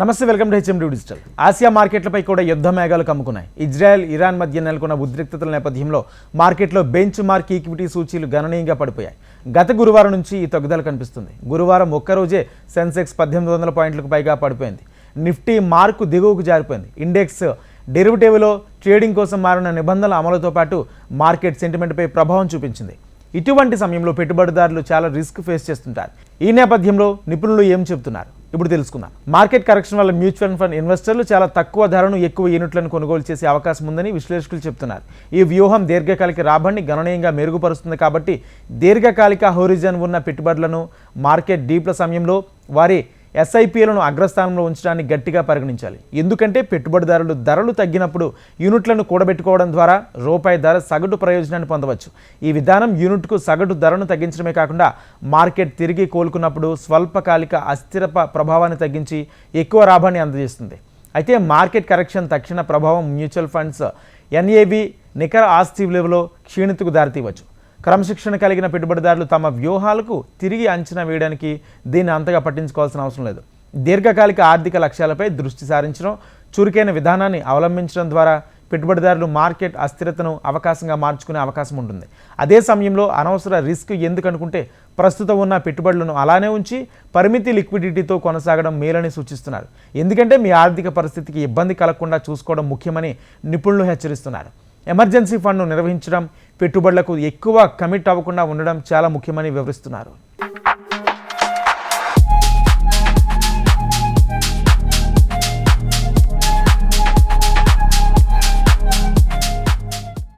నమస్తే welcome to HMD digital. Asia మార్కెట్లపై కూడా యుద్ధ మేఘాలు కమ్ముకున్నాయి. ఇజ్రాయెల్ ఇరాన్ మధ్య నెలకొన్న ఉద్రిక్తతల నేపథ్యంలో మార్కెట్లో బెంచ్ మార్క్ ఈక్విటీ సూచీలు గణనీయంగా పడిపోయాయి. గత గురువారం నుంచి ఈ తగ్గుదల కనిపిస్తుంది. గురువారం ఒక్కరోజే సెన్సెక్స్ పద్దెనిమిది వందల పాయింట్లకు పైగా పడిపోయింది. నిఫ్టీ మార్కు దిగువకు జారిపోయింది. ఇండెక్స్ డెరివిటివ్లో ట్రేడింగ్ కోసం మారిన నిబంధనల అమలుతో పాటు మార్కెట్ సెంటిమెంట్పై ప్రభావం చూపించింది. ఇటువంటి సమయంలో పెట్టుబడిదారులు చాలా రిస్క్ ఫేస్ చేస్తుంటారు. ఈ నేపథ్యంలో నిపుణులు ఏం చెబుతున్నారు? ఇప్పుడు తెలుసుకుందాం. మార్కెట్ కరెక్షన్ వల్ల మ్యూచువల్ ఫండ్ ఇన్వెస్టర్లు చాలా తక్కువ ధరను ఎక్కువ యూనిట్లను కొనుగోలు చేసే అవకాశం ఉందని విశ్లేషకులు చెబుతున్నారు ఈ వ్యూహం దీర్ఘకాలిక రాబడిని గణనీయంగా మెరుగుపరుస్తుంది కాబట్టి దీర్ఘకాలిక హోరిజన్ ఉన్న పెట్టుబడులను మార్కెట్ డీప్ల సమయంలో వారి ఎస్ఐపిలను అగ్రస్థానంలో ఉంచడాన్ని గట్టిగా పరిగణించాలి. ఎందుకంటే పెట్టుబడిదారులు ధరలు తగ్గినప్పుడు యూనిట్లను కూడబెట్టుకోవడం ద్వారా రూపాయి ధర సగటు ప్రయోజనాన్ని పొందవచ్చు. ఈ విధానం యూనిట్కు సగటు ధరను తగ్గించడమే కాకుండా మార్కెట్ తిరిగి కోలుకున్నప్పుడు స్వల్పకాలిక అస్థిర ప్రభావాన్ని తగ్గించి ఎక్కువ లాభాన్ని అందజేస్తుంది. అయితే మార్కెట్ కరెక్షన్ తక్షణ ప్రభావం మ్యూచువల్ ఫండ్స్ ఎన్ఏవి నికర ఆస్తి విలువలో క్షీణతకు దారితీయవచ్చు. క్రమశిక్షణ కలిగిన పెట్టుబడిదారులు తమ వ్యూహాలకు తిరిగి అంచనా వేయడానికి దీన్ని అంతగా పట్టించుకోవాల్సిన అవసరం లేదు. దీర్ఘకాలిక ఆర్థిక లక్ష్యాలపై దృష్టి సారించడం చురుకైన విధానాన్ని అవలంబించడం ద్వారా పెట్టుబడిదారులు మార్కెట్ అస్థిరతను అవకాశంగా మార్చుకునే అవకాశం ఉంటుంది. అదే సమయంలో అనవసర రిస్క్ ఎందుకనుకుంటే ప్రస్తుతం ఉన్న పెట్టుబడులను అలానే ఉంచి పరిమితి లిక్విడిటీతో కొనసాగడం మేలని సూచిస్తున్నారు. ఎందుకంటే మీ ఆర్థిక పరిస్థితికి ఇబ్బంది కలగకుండా చూసుకోవడం ముఖ్యమని నిపుణులు హెచ్చరిస్తున్నారు. ఎమర్జెన్సీ ఫండ్ను నిర్వహించడం పెట్టుబడులకు ఎక్కువ కమిట్ అవ్వకుండా ఉండడం చాలా ముఖ్యమని వివరిస్తున్నారు.